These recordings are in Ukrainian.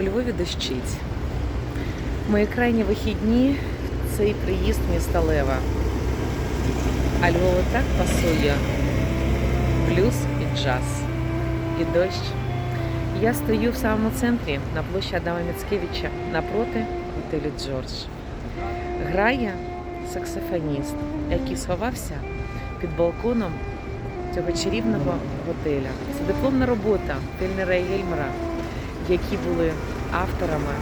у Львові дощить. Мої крайні вихідні цей приїзд міста Лева. А Львову так пасує блюз і джаз, і дощ. Я стою в самому центрі на площі Адама Міцкевича напроти готелю Джордж. Грає саксофоніст, який сховався під балконом цього чарівного готеля. Це дипломна робота Тельнера і Гельмера, які були авторами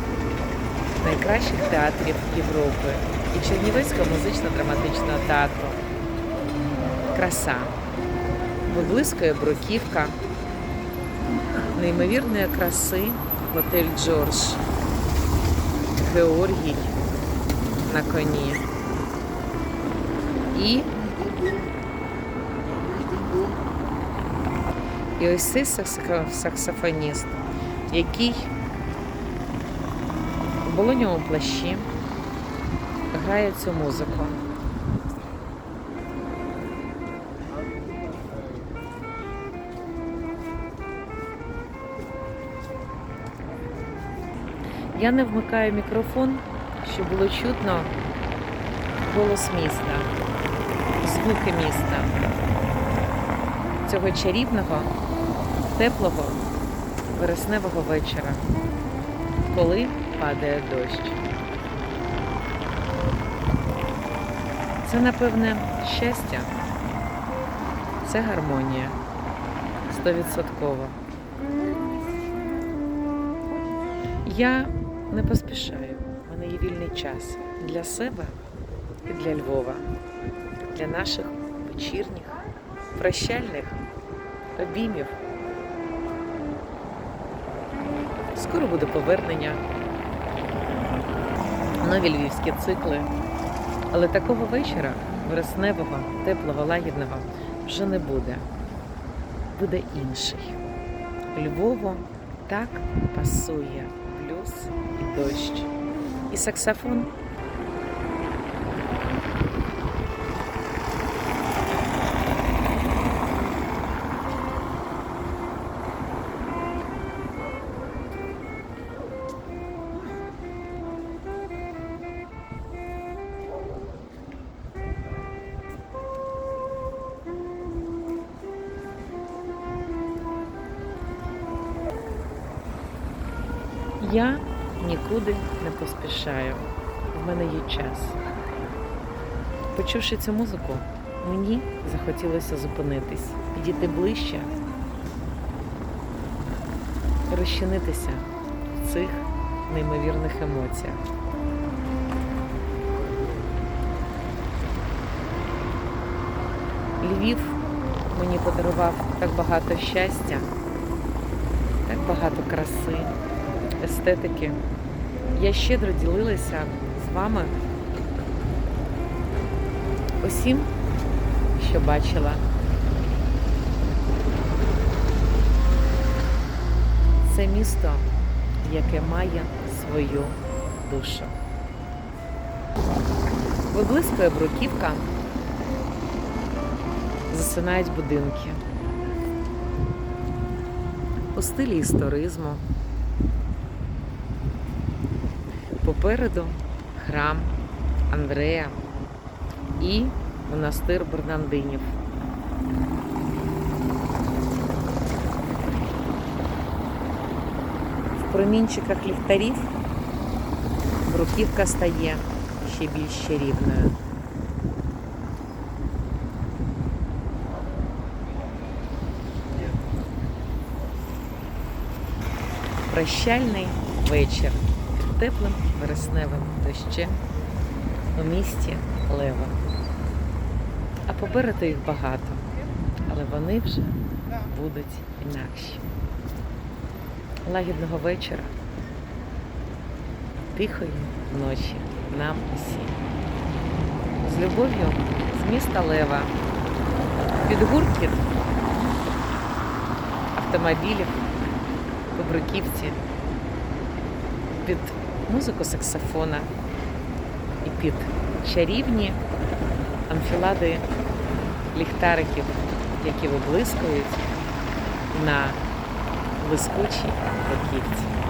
найкращих театрів Європи. І Чернівецького музично-драматичного театру. Краса, виблискує бруківка, неймовірної краси. Готель Джордж, Георгій на коні. І І ось цей саксофо- саксофоніст, який в болоньовому плащі грає цю музику. Я не вмикаю мікрофон, щоб було чутно голос міста, звуки міста цього чарівного, теплого вересневого вечора, коли падає дощ. Це, напевне, щастя, це гармонія. Стовідсотково. Я не поспішаю. У мене є вільний час для себе і для Львова, для наших вечірніх, прощальних обіймів. Скоро буде повернення, нові львівські цикли. Але такого вечора, вересневого, теплого, лагідного, вже не буде. Буде інший. Львову так пасує блюз і дощ. І саксофон. Я нікуди не поспішаю. В мене є час. Почувши цю музику, мені захотілося зупинитись, підійти ближче, розчинитися в цих неймовірних емоціях. Львів мені подарував так багато щастя, так багато краси естетики. Я щедро ділилася з вами усім, що бачила. Це місто, яке має свою душу. Виблискує бруківка, засинають будинки. У стилі історизму. Попереду храм Андрея і монастир Бернандинів. В промінчиках ліхтарів бруківка стає ще більш чарівною. Прощальний вечір під Теплим вересневим дощем у місті Лева. А попереду їх багато, але вони вже будуть інакші. Лагідного вечора, тихої ночі нам усім. З любов'ю з міста Лева, під гуркіт автомобілів по бруківці, під музику саксофона і під чарівні амфілади ліхтариків, які виблискують на блискучій бруківці.